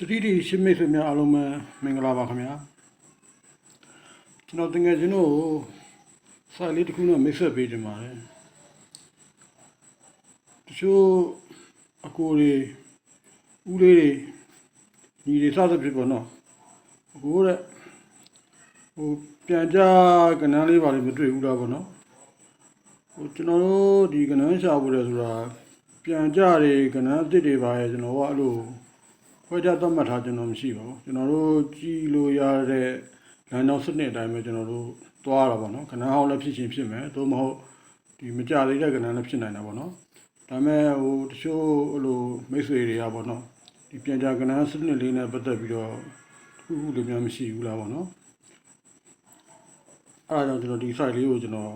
တတိတိရှင်းမိတ်ဆွေများအားလုံးပဲမင်္ဂလာပါခင်ဗျာကျွန်တော်တကယ်ကျွန်တော်စာလေးတစ်ခုနဲ့မိတ်ဆက်ပေးကြပါတယ်တချို့အကိုတွေဦးလေးတွေညီတွေစသဖြင့်ပေါ့နော်အကိုတဲ့ဟိုပြန်ကြကနန်းလေးပါလိမတွေ့ဘူးလားပေါ့နော်ဟိုကျွန်တော်တို့ဒီကနန်းရှာဖို့လဲဆိုတာပြန်ကြတွေကနန်းအစ်စ်တွေပါရဲ့ကျွန်တော်ကအဲ့လို ခွဲခြားသတ်မှတ်ထားကျွန်တော်မရှိပါဘူးကျွန်တော်တို့ကြည်လို့ရတဲ့လမ်းကြောင်းစနစ်အတိုင်းပဲကျွန်တော်တို့သွားရတာပေါ့နော်ခဏဟောင်းလည်းဖြစ်ချင်းဖြစ်မယ်သို့မဟုတ်ဒီမကြသေးတဲ့ကဏ္ဍလည်းဖြစ်နိုင်တာပေါ့နော်ဒါပေမဲ့ဟိုတချို့ဟိုလိုမိတ်ဆွေတွေကပေါ့နော်ဒီပြန်ကြကဏ္ဍစနစ်လေးနဲ့ပတ်သက်ပြီးတော့ခုခုလိုများမရှိဘူးလားပေါ့နော်အဲ့ဒါကြောင့်ကျွန်တော်ဒီ site လေးကိုကျွန်တော်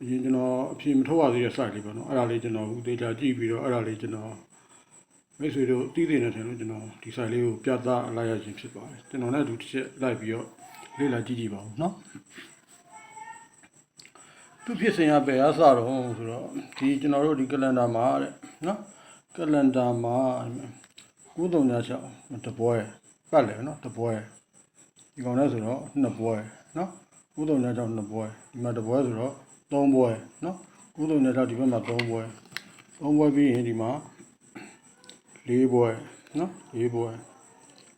အရင်ကျွန်တော်အပြင်မထုတ်ရသေးတဲ့ site လေးပေါ့နော်အဲ့ဒါလေးကျွန်တော်ဦးသေးချာကြည့်ပြီးတော့အဲ့ဒါလေးကျွန်တော် မိတ်ဆွေတို့တည်တည်နေတယ်လို့ကျွန်တော်ဒီဆိုင်လေးကိုပြသလိုက်ရခြင်းဖြစ်ပါတယ်ကျွန်တော်လည်းအတူတစ်ချက်လိုက်ပြီးတော့လေ့လာကြည့်ကြည့်ပါဦးเนาะသူဖြစ်စဉ်ရပဲအစတော့ဆိုတော့ဒီကျွန်တော်တို့ဒီကလန်ဒါမှာတဲ့เนาะကလန်ဒါမှာ9366တပွဲပတ်လေเนาะတပွဲဒီကောင်လည်းဆိုတော့နှစ်ပွဲเนาะ9366နှစ်ပွဲဒီမှာတပွဲဆိုတော့3ပွဲเนาะ9366ဒီဘက်မှာ3ပွဲ3ပွဲပြီးရင်ဒီမှာ လေးဘွဲနော်လေးဘွဲ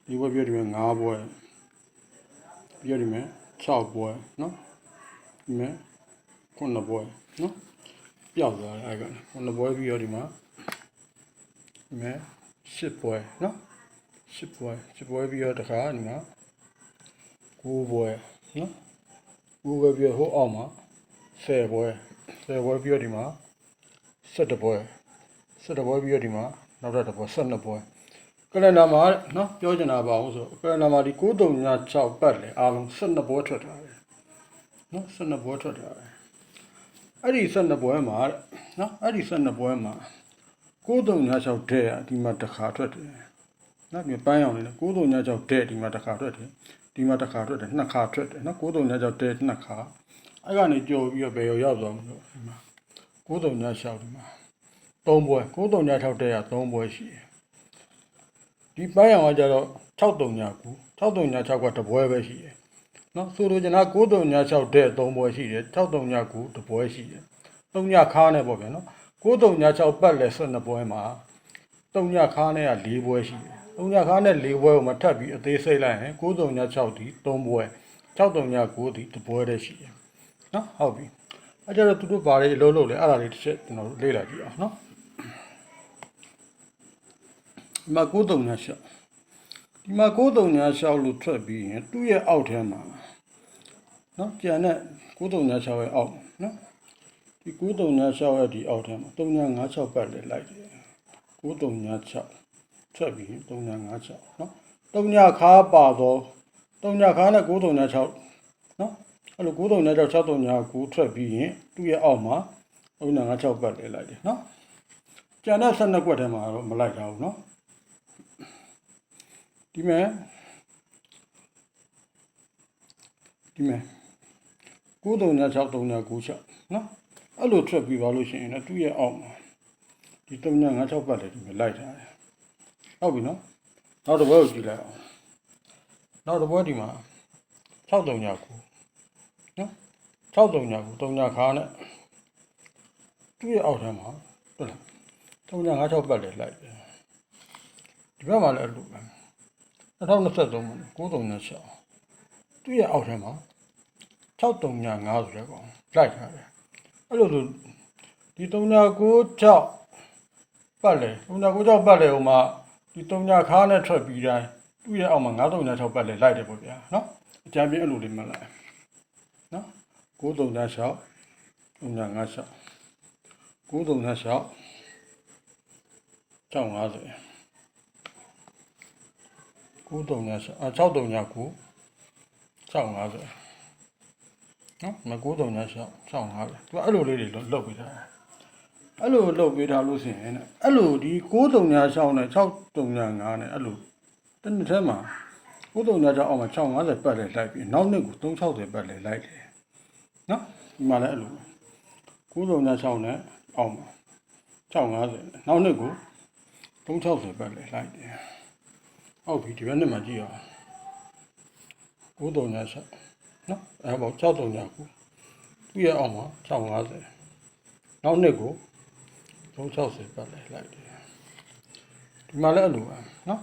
လေးဘွဲပြည့်တယ်ငါးဘွဲပြည့်တယ်မယ်6ဘွဲနော်ဒီမဲ့9ဘွဲနော်ပျောက်သွားတယ်အဲ့က9ဘွဲပြီးတော့ဒီမှာဒီမဲ့10ဘွဲနော်10ဘွဲ10ဘွဲပြီးတော့တခါဒီမှာ9ဘွဲနော်9ဘွဲပြီးတော့ဟိုအောက်မှာ10ဘွဲ10ဘွဲပြီးတော့ဒီမှာ17ဘွဲ17ဘွဲပြီးတော့ဒီမှာ နောက်ထပ်တစ်ပွဲ12ပွဲကလန်ဒါမှာနော်ပြောချင်တာပါအောင်ဆိုကလန်ဒါမှာဒီ9396ပတ်လေအားလုံး12ပွဲထွက်ထားတယ်နော်12ပွဲထွက်ထားတယ်အဲ့ဒီ12ပွဲမှာနော်အဲ့ဒီ12ပွဲမှာ9396တဲ့ဒီမှာတစ်ခါထွက်တယ်နော်ဒီပန်းရောင်လေးနဲ့9396တဲ့ဒီမှာတစ်ခါထွက်တယ်ဒီမှာတစ်ခါထွက်တယ်နှစ်ခါထွက်တယ်နော်9396တဲ့နှစ်ခါအဲ့ကနေကြော်ပြီးတော့ဘယ်ရောက်ရောက်သွားမလို့ဒီမှာ9396ဒီမှာ 3ပွဲ9366တဲ့က3ပွဲရှိတယ်ဒီပန်းရောင်ကကြတော့6369 6366ကတပွဲပဲရှိတယ်နော်ဆိုလိုချင်တာ9366တဲ့3ပွဲရှိတယ်6369တပွဲရှိတယ်3ညခါနဲ့ပေါ့ဗျာနော်9366ပတ်လဲ12ပွဲမှာ3ညခါနဲ့က4ပွဲရှိတယ်3ညခါနဲ့4ပွဲကိုမထပ်ပြီးအသေးစိတ်လိုက်ရင်9366ဒီ3ပွဲ6369ဒီတပွဲတည်းရှိတယ်နော်ဟုတ်ပြီအဲ့ကြတော့သူတို့ဘာတွေလုံးလုံးလဲအဲ့ဒါလေးတစ်ချက်ကျွန်တော်တို့လေ့လာကြည့်အောင်နော် ဒီမှာ9386ဒီမှာ9386လို့ထွက်ပြီးရင်သူ့ရဲ့အောက်ထဲမှာနော်ကျန်တဲ့9386ရဲ့အောက်နော်ဒီ9386ရဲ့ဒီအောက်ထဲမှာ3956ပတ်လေလိုက်တယ်9356ထွက်ပြီး3956နော်39ခါပါတော့39ခါနဲ့9356နော်အဲ့လို9356 6339ထွက်ပြီးရင်သူ့ရဲ့အောက်မှာ3956ပတ်လေလိုက်တယ်နော်ကျန်တဲ့12ကွက်ထဲမှာတော့မလိုက်တာဘူးနော် ဒီမဲ့ဒီမဲ့936396နော်အဲ့လိုထွက်ပြီးသွားလို့ရှိရင်လည်းသူ့ရဲ့အောက်မှာဒီ3956ပတ်လည်းဒီမဲ့လိုက်ထားတယ်ဟုတ်ပြီနော်နောက်တစ်ပွဲကိုကြည့်လိုက်အောင်နောက်တစ်ပွဲဒီမှာ6339နော်6339 3ခါနဲ့သူ့ရဲ့အောက်ထဲမှာဟုတ်လား3956ပတ်လည်းလိုက်တယ်ဒီဘက်မှာလည်းအဲ့လိုပဲ 2023မှာ9326သူ့ရဲ့အောက်ထဲမှာ6395ဆိုတဲ့ကောင်လိုက်ထားတယ်အဲ့လိုဆိုဒီ3996ပတ်လေ3996ပတ်လေဟိုမှာဒီ39ခါနဲ့ထွက်ပြီးတိုင်းသူ့ရဲ့အောက်မှာ9396ပတ်လေလိုက်တယ်ပေါ့ဗျာနော်အကြံပြအဲ့လိုလေးမှတ်လိုက်နော်9396 3996 9396 650 9396အာ6399 650နော်မ9396 650သူကအဲ့လိုလေးတွေလုတ်ပေးတာအဲ့လိုလုတ်ပေးထားလို့ဆိုရင်အဲ့လိုဒီ9396နဲ့6395နဲ့အဲ့လိုတနည်းထဲမှာ9396အောက်မှာ650ပတ်လေလိုက်ပြီးနောက်နှစ်ကို360ပတ်လေလိုက်တယ်နော်ဒီမှာလည်းအဲ့လို9396နဲ့အောက်မှာ650နောက်နှစ်ကို360ပတ်လေလိုက်တယ် ဟုတ်ပြီဒီဘက်နှစ်မှာကြည့်ရအောင်9တုံညာချက်နော်အဲပေါ့6တုံညာကိုသူ့ရဲ့အောက်မှာ650နောက်နှစ်ကို360ပတ်လိုက်လိုက်တယ်ဒီမှာလည်းအလိုပါနော်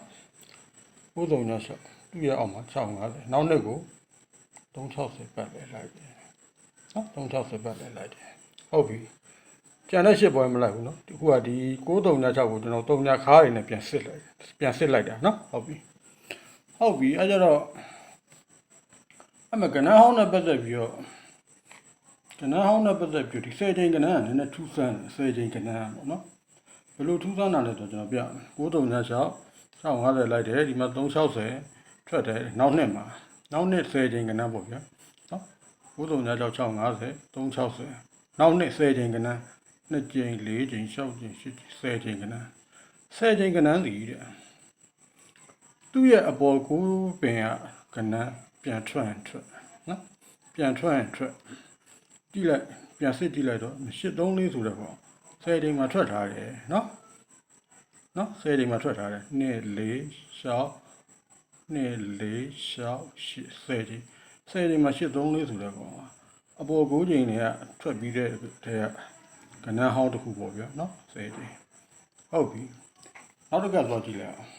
9တုံညာချက်သူ့ရဲ့အောက်မှာ650နောက်နှစ်ကို360ပတ်လိုက်လိုက်တယ်နော်360ပတ်လိုက်လိုက်တယ်ဟုတ်ပြီ ကျန်တဲ့ရှစ်ပွဲမလိုက်ဘူးနော်ဒီခုကဒီ9တုံညာ6ကိုကျွန်တော်တုံညာခါးတွေနဲ့ပြန်စစ်လိုက်ပြန်စစ်လိုက်တာနော်ဟုတ်ပြီဟုတ်ပြီအဲကြတော့အမကနန်းဟောင်းနဲ့ပတ်သက်ပြီးတော့ကနန်းဟောင်းနဲ့ပတ်သက်ပြီးဒီဆယ်ချိန်ကနန်းကနည်းနည်းထူးဆန်းတယ်ဆယ်ချိန်ကနန်းပေါ့နော်ဘယ်လိုထူးဆန်းတာလဲတော့ကျွန်တော်ပြမယ်9396 650လိုက်တယ်ဒီမှာ360ထွက်တယ်နောက်နှစ်မှာနောက်နှစ်ဆယ်ချိန်ကနန်းပေါ့ဗျာနော်9396 650 360နောက်နှစ်ဆယ်ချိန်ကနန်း နှစ်ကြိမ်၄ကြိမ်၆ကြိမ်၈ကြိမ်ဆယ်ချိန်ကနန်းဆယ်ချိန်ကနန်းစီတဲ့သူ့ရဲ့အပေါ်ကိုပင်ကကနန်းပြန်ထွက်ရင်ထွက်နော်ပြန်ထွက်ရင်ထွက်ကြည့်လိုက်ပြန်စစ်ကြည့်လိုက်တော့834ဆိုတဲ့ပေါ့ဆယ်ချိန်မှာထွက်ထားတယ်နော်နော်ဆယ်ချိန်မှာထွက်ထားတယ်2 4 6 2 4 6 8ဆယ်ချိန်ဆယ်ချိန်မှာ834ဆိုတဲ့ပေါ့အပေါ်ကိုချိန်တွေကထွက်ပြီးတဲ့တဲ့က နန်းဟောင်းတစ်ခုပေါ့ဗျာနော်ဆယ်ချိန်ဟုတ်ပြီနောက်တစ်ခါသွားကြည့်လိုက်အောင်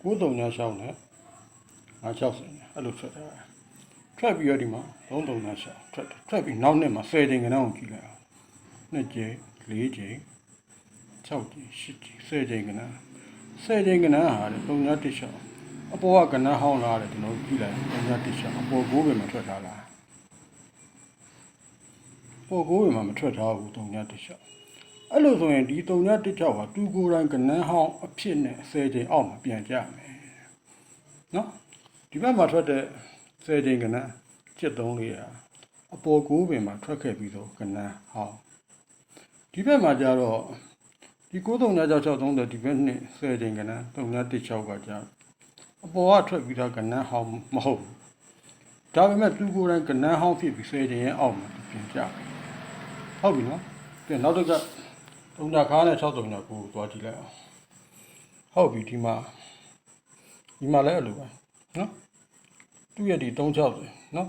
ကိုတုံညာရှောင်းနဲ့ငါ60နဲ့အဲ့လိုထွက်တာထွက်ပြီးတော့ဒီမှာ3တုံညာရှောင်းထွက်တယ်ထွက်ပြီးနောက်နှစ်မှာ10ချိန်ကနန်းကိုကြည့်လိုက်အောင်နှစ်ကြိမ်၄ကြိမ်6ကြိမ်8ကြိမ်10ချိန်ကနန်း10ချိန်ကနန်းဟာလေတုံညာတစ်ရှောင်းအပေါ်ကကနန်းဟောင်းလာတယ်ကျွန်တော်ကြည့်လိုက်တုံညာတစ်ရှောင်းအပေါ်ကိုးပင်မှာထွက်ထားလား ပေါ်ကိုးပင်မှာမထွက်ထားဘူးတုံညာတစ်ရှောင်းအဲ့လိုဆိုရင်ဒီတုံညတစ်ချောက်ဟာသူကိုယ်တိုင်ကနန်းဟောင်းအဖြစ်နဲ့ဆယ်ချိန်အောက်မှာပြန်ကြမယ်နော်ဒီဘက်မှာထွက်တဲ့ဆယ်ချိန်ကနန်းချစ်သုံးလေးဟာအပေါ်ကိုးပင်မှာထွက်ခဲ့ပြီးတော့ကနန်းဟောင်းဒီဘက်မှာကျတော့ဒီကိုးတုံည6 6 3တဲ့ဒီဘက်နှစ်ဆယ်ချိန်ကနန်းတုံညတစ်ချောက်ကကြအပေါ်ကထွက်ပြီးတော့ကနန်းဟောင်းမဟုတ်ဘူးဒါပေမဲ့သူကိုယ်တိုင်ကနန်းဟောင်းဖြစ်ပြီးဆယ်ချိန်ရဲ့အောက်မှာပြန်ကြတယ် ဟုတ်ပြီနော်ပြန်နောက်တစ်ခါတုံညာခါနဲ့6တုံညာကိုသွားကြည့်လိုက်အောင်ဟုတ်ပြီဒီမှာဒီမှာလည်းအဲ့လိုပဲနော်သူ့ရဲ့ဒီ360နော်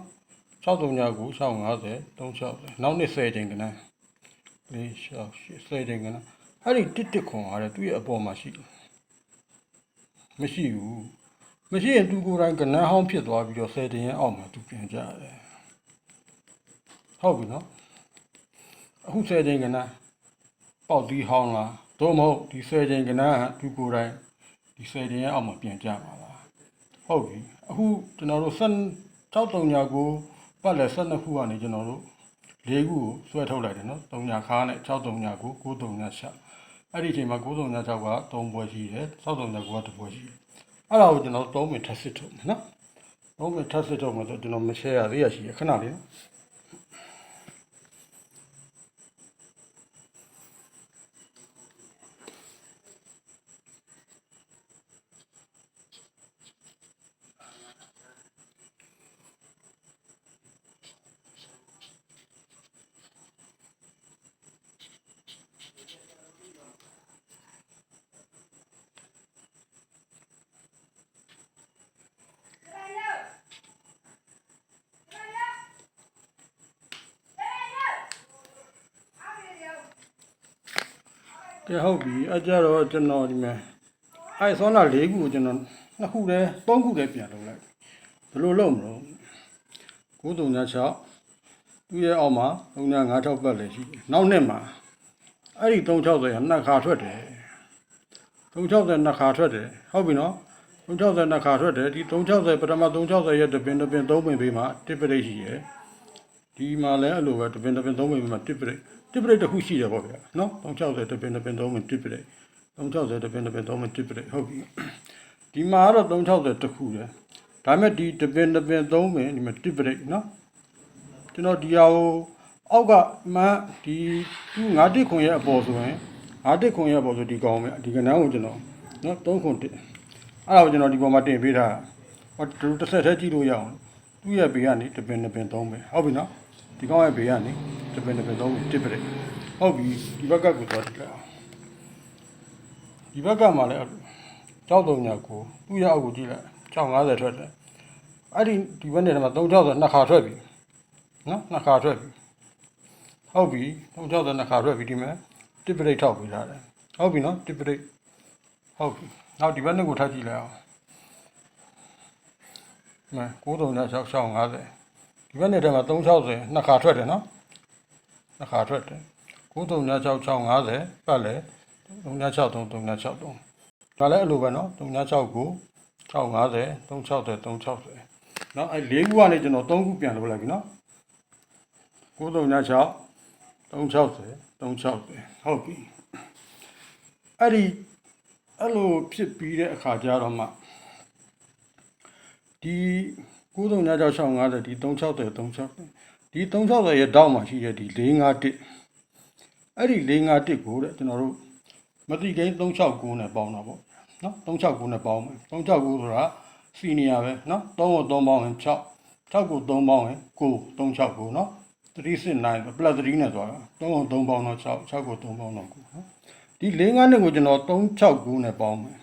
6တုံညာကို650 360နောက်နှစ်10ချိန်ကနန်း၄6 10ချိန်ကနန်းအဲ့ဒီတစ်တစ်ခွန်ဟာတဲ့သူ့ရဲ့အပေါ်မှာရှိတယ်မရှိဘူးမရှိရင်သူကိုယ်တိုင်ကနန်းဟောင်းဖြစ်သွားပြီးတော့10ချိန်ရဲ့အောက်မှာသူပြန်ကြတယ်ဟုတ်ပြီနော် အခု10ချိန်ကနန်းပေါက်သီးဟောင်းလားသို့မဟုတ်ဒီဆယ်ချိန်ကနန်းကသူကိုယ်တိုင်ဒီဆယ်ချိန်ရဲ့အောက်မှာပြန်ကြပါလားဟုတ်ပြီအခုကျွန်တော်တို့ဆက်6 3ညာကိုပတ်လက်12ခုကနေကျွန်တော်တို့၄ခုကိုဆွဲထုတ်လိုက်တယ်နော်3ညာခါနဲ့6 3ညာကို9 3ညာ6အဲ့ဒီအချိန်မှာ9 3ညာ6က3ပွဲရှိတယ်6 3ညာ9က1ပွဲရှိတယ်အဲ့ဒါကိုကျွန်တော်3မိနစ်ထပ်စစ်ထုတ်မယ်နော်3မိနစ်ထပ်စစ်ထုတ်မယ်ဆိုကျွန်တော်မရှယ်ရသေးရရှိရခဏလေးနော် ကဲဟုတ်ပြီအကြတော့ကျွန်တော်ဒီမှာအဲဆောနာ၄ခုကိုကျွန်တော်နှစ်ခုတည်းသုံးခုတည်းပြန်လုပ်လိုက်ဘယ်လိုလုပ်မလို့9396သူ့ရဲ့အောက်မှာ3956ပတ်လည်းရှိတယ်နောက်နှစ်မှာအဲ့ဒီ360ကနှစ်ခါထွက်တယ်360နှစ်ခါထွက်တယ်ဟုတ်ပြီနော်360နှစ်ခါထွက်တယ်ဒီ360ပထမ360ရဲ့တပင်တပင်3ပင်ပေးမှာတစ်ပရိတ်ရှိရယ် ဒီမှာလည်းအဲ့လိုပဲတပင်တပင်3ပင်ပေးမှာတစ်ပရိတ်တစ်ပရိတ်တစ်ခုရှိတယ်ပေါ့ဗျာနော်360တပင်တပင်3ပင်တစ်ပရိတ်360တပင်တပင်3ပင်တစ်ပရိတ်ဟုတ်ပြီဒီမှာကတော့360တစ်ခုတယ်ဒါပေမဲ့ဒီတပင်တပင်3ပင်ဒီမှာတစ်ပရိတ်နော်ကျွန်တော်ဒီဟာကိုအောက်ကမှန်ဒီသူငါတစ်ခွန်ရဲ့အပေါ်ဆိုရင်ငါတစ်ခွန်ရဲ့အပေါ်ဆိုဒီကောင်ပဲဒီကနန်းကိုကျွန်တော်နော်3ခွန်တစ်အဲ့ဒါကိုကျွန်တော်ဒီပေါ်မှာတင်ပေးထားဟောတူတစ်ဆက်တည်းကြည့်လို့ရအောင်သူ့ရဲ့ဘေးကနေတပင်တပင်3ပဲဟုတ်ပြီနော် ဒီကောင်ရဲ့ဘေးကနေတပင်တပင်3ပဲတစ်ပြည့်ဟုတ်ပြီဒီဘက်ကကိုသွားကြည့်လိုက်အောင်ဒီဘက်ကမှလည်းကြောက်တုံညာကိုသူ့ရအောက်ကိုကြည့်လိုက်650ထွက်တယ်အဲ့ဒီဒီဘက်နဲ့တော့360နှစ်ခါထွက်ပြီနော်နှစ်ခါထွက်ပြီဟုတ်ပြီ360နှစ်ခါထွက်ပြီဒီမှာတစ်ပရိတ်ထောက်ပြီးလာတယ်ဟုတ်ပြီနော်တစ်ပရိတ်ဟုတ်ပြီနောက်ဒီဘက်နဲ့ကိုထပ်ကြည့်လိုက်အောင်မဲ9360 ဒီဘက်နဲ့တည်းမှာ360နှစ်ခါထွက်တယ်နော်နှစ်ခါထွက်တယ်936650ပတ်လဲ3963 3963ဒါလည်းအဲ့လိုပဲနော်3969ကို650 360 360နော်အဲ့၄ခုကနေကျွန်တော်3ခုပြန်လုပ်လိုက်ပြီနော်9366 360 360ဟုတ်ပြီအဲ့ဒီအဲ့လိုဖြစ်ပြီးတဲ့အခါကျတော့မှဒီ 936650ဒီ360 360ဒီ360ရဲ့တောက်မှာရှိတဲ့ဒီ451အဲ့ဒီ451ကိုတဲ့ကျွန်တော်တို့မတိကိန်း369နဲ့ပေါင်းတာပေါ့နော်369နဲ့ပေါင်းမယ်369ဆိုတာစီနီယာပဲနော်3ကို3ပေါင်းရင်6 6ကို3ပေါင်းရင်9 369နော်369 plus 3နဲ့သွားတာ3ကို3ပေါင်းတော့6 6ကို3ပေါင်းတော့9နော်ဒီ452ကိုကျွန်တော်369နဲ့ပေါင်းမယ်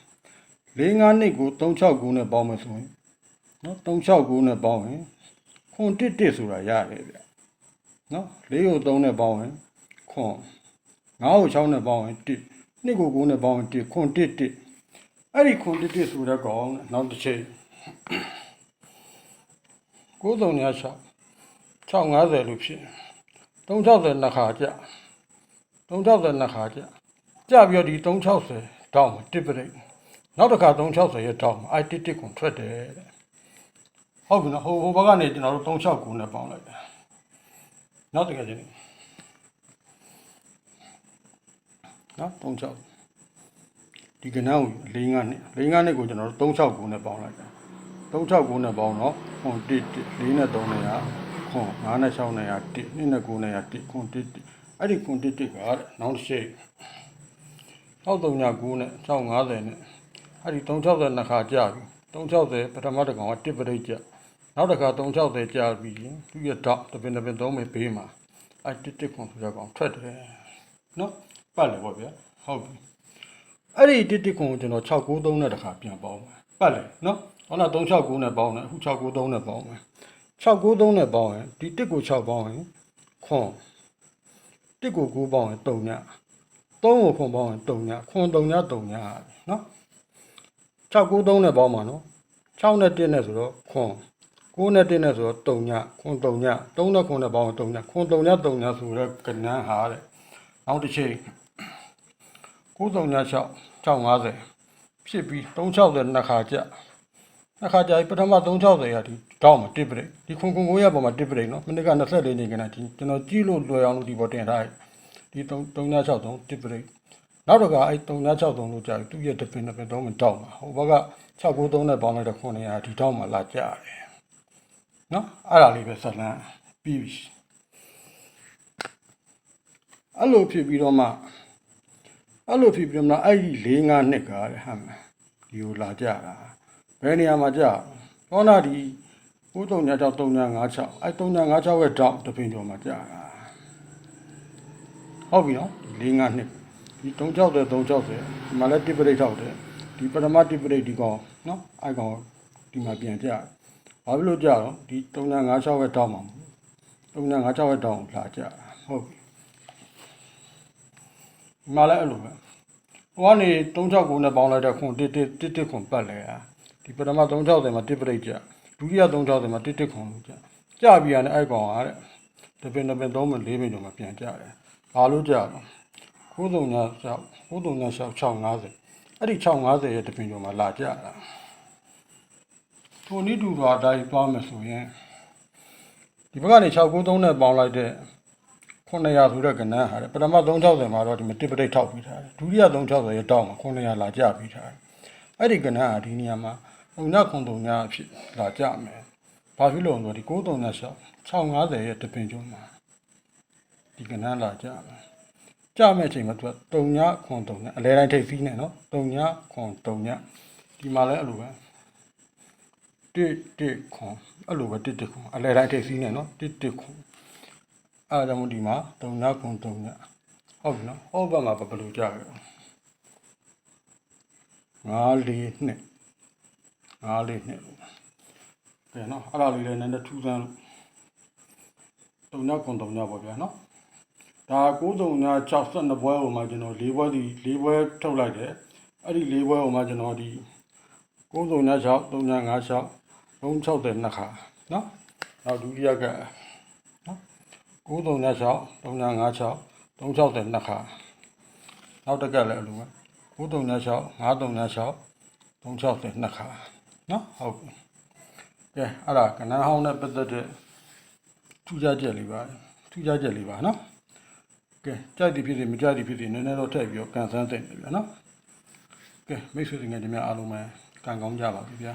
452ကို369နဲ့ပေါင်းမယ်ဆိုရင် နော်369နဲ့ပေါင်းရင်ခွန်တစ်တစ်ဆိုတာရတယ်ဗျနော်4ကို3နဲ့ပေါင်းရင်ခွန်9ကို6နဲ့ပေါင်းရင်တစ်2ကို9နဲ့ပေါင်းရင်တစ်ခွန်တစ်တစ်အဲ့ဒီခွန်တစ်တစ်ဆိုတဲ့ကောင်နောက်တစ်ချိန်936 650လို့ဖြစ်360နှစ်ခါကြ360နှစ်ခါကြကြပြီးတော့ဒီ360တောင်းမှာတစ်ပရိတ်နောက်တစ်ခါ360ရဲ့တောင်းမှာအဲ့တစ်တစ်ကိုထွက်တယ်တဲ့ ဟုတ်ပြီနော်ဟိုဟိုဘက်ကနေကျွန်တော်တို့369နဲ့ပေါင်းလိုက်တာနောက်တစ်ခါချင်းနော်36ဒီကနန်းကို၄၅နှစ်၄၅နှစ်ကိုကျွန်တော်တို့369နဲ့ပေါင်းလိုက်တာ369နဲ့ပေါင်းတော့ခွန်1 1 4နဲ့3နဲ့ရခွန်9နဲ့6နဲ့ရ1 2နဲ့9နဲ့ရ1ခွန်1 1အဲ့ဒီခွန်1 1ကတဲ့နောက်တစ်ချိန်6339နဲ့650နဲ့အဲ့ဒီ360နှစ်ခါကြာပြီ360ပထမတစ်ကောင်က1ပရိတ်ကြ နောက်တစ်ခါ360ကြာပြီသူရဲ့တော့တပင်တပင်သုံးမေဘေးမှာအဲ့1 1ခွန်ဆိုတဲ့ကောင်ထွက်တယ်နော်ပတ်လေပေါ့ဗျာဟုတ်ပြီအဲ့ဒီတစ်တစ်ခွန်ကိုကျွန်တော်693နဲ့တခါပြန်ပေါင်းမယ်ပတ်လေနော်ဟောလာ369နဲ့ပေါင်းတယ်အခု693နဲ့ပေါင်းမယ်693နဲ့ပေါင်းရင်ဒီတစ်ကို6ပေါင်းရင်ခွန်တစ်ကို9ပေါင်းရင်3ည3ကိုခွန်ပေါင်းရင်3ညခွန်3ည3ညနော်693နဲ့ပေါင်းပါနော်6နဲ့1နဲ့ဆိုတော့ခွန် 9နဲ့1နဲ့ဆိုတော့3ညခွန်3ည3နဲ့ခွန်နဲ့ပေါင်းရင်3ညခွန်3ည3ညဆိုတော့ကဏ္ဍဟာတဲ့နောက်တစ်ချိန်936 650ဖြစ်ပြီး360နှစ်ခါကြနှစ်ခါကြပြီပထမ360ရာဒီတောင်းမှာတစ်ပရိတ်ဒီခွန်ခွန်900ပေါ်မှာတစ်ပရိတ်နော်မိနစ်က24နေကနေ့ကျွန်တော်ကြည့်လို့လွယ်အောင်လို့ဒီပေါ်တင်ထားဒီ3963တစ်ပရိတ်နောက်တော့ကအဲ့3963လို့ကြာပြီသူ့ရဲ့တပင်တပင်တော့မတောင်းမှာဟိုဘက်က693နဲ့ပေါင်းလိုက်တော့900ဒီတောင်းမှာလာကြတယ် နော်အဲ့ဒါလေးပဲဆက်လန်းပြီးပြီအဲ့လိုဖြစ်ပြီးတော့မှအဲ့လိုဖြစ်ပြီးတော့အဲ့ဒီ၄၅နှစ်ကတဲ့ဟာမဒီကိုလာကြတာဘယ်နေရာမှာကြာဟောနာဒီ9336 3956အဲ့3956ရဲ့တောက်တပင်ကျော်မှာကြာတာဟုတ်ပြီနော်ဒီ၄၅နှစ်ဒီ360 360ဒီမှာလည်းတစ်ပရိတ်ထောက်တယ်ဒီပထမတစ်ပရိတ်ဒီကောင်နော်အဲ့ကောင်ဒီမှာပြန်ကြာ ဘာဖြစ်လို့ကြာတော့ဒီ356ပဲတောင်းမှာ356ပဲတောင်းလာကြဟုတ်ပြီဒီမှာလည်းအဲ့လိုပဲဟိုကနေ369နဲ့ပေါင်းလိုက်တော့ခွန်တစ်တစ်တစ်တစ်ခွန်ပတ်လဲอ่ะဒီပထမ36တယ်မှာတစ်ပရိတ်ကြဒုတိယ36တယ်မှာတစ်တစ်ခွန်လို့ကြကြပြီးရတယ်အဲ့ကောင်ဟာတဲ့တပင်တပင်3မိနစ်4မိနစ်မှာပြန်ကြတယ်ဘာလို့ကြတော့939 939 6 650အဲ့ဒီ650ရဲ့တပင်ကျော်မှာလာကြတာ ထိုနည်းတူတော်အတိုင်းသွားမယ်ဆိုရင်ဒီဘက်ကနေ693နဲ့ပေါင်းလိုက်တဲ့900ဆိုတဲ့ကဏ္ဍဟာတဲ့ပထမ360မှာတော့ဒီမှာတစ်ပရိတ်ထောက်ပြီးထားတယ်ဒုတိယ360ရဲ့တောက်မှာ900လာကြပြီးထားတယ်အဲ့ဒီကဏ္ဍဟာဒီနေရာမှာုံညခွန်တုံညအဖြစ်လာကြမယ်ဘာဖြစ်လို့လဲဆိုတော့ဒီ9360 650ရဲ့တပင်ကျုံမှာဒီကဏ္ဍလာကြမယ်ကြမဲ့အချိန်မှာသူကတုံညခွန်တုံညအလဲတိုင်းထိပ်ဖီးနေနော်တုံညခွန်တုံညဒီမှာလည်းအဲ့လိုပဲ တစ်တစ်ခွန်အဲ့လိုပဲတစ်တစ်ခွန်အလဲတိုင်းထိပ်ဖီးနေနော်တစ်တစ်ခွန်အားကြောင့်ဒီမှာ3ညခွန်3ညဟုတ်ပြီနော်ဟောဘက်မှာဘယ်လိုကြရလဲ5လေးနှစ်5လေးနှစ်ကဲနော်အဲ့ဒါလေးလည်းနည်းနည်းထူးဆန်းလို့တုံညကွန်တုံညပေါ့ဗျာနော်ဒါ9တုံည62ပွဲဟိုမှာကျွန်တော်၄ပွဲဒီ၄ပွဲထုတ်လိုက်တယ်အဲ့ဒီ၄ပွဲဟိုမှာကျွန်တော်ဒီ9တုံည6တုံည5 6 360နှစ်ခါနော်နောက်ဒုတိယကနော်9တုံည6တုံည5 6 360နှစ်ခါနောက်တစ်ကလည်းအလိုပဲ9တုံည6 5တုံည6 360နှစ်ခါနော်ဟုတ်ပြီကဲအဲ့ဒါကဏ္ဍဟောင်းနဲ့ပတ်သက်တဲ့ထူးခြားချက်လေးပါထူးခြားချက်လေးပါနော်ကဲကြိုက်သည်ဖြစ်စေမကြိုက်သည်ဖြစ်စေနည်းနည်းတော့ထည့်ပြီးတော့ကန်ဆန်းသိနေပြီနော်ကဲမိတ်ဆွေတွေငယ်ချင်းများအားလုံးပဲကံကောင်းကြပါပြီဗျာ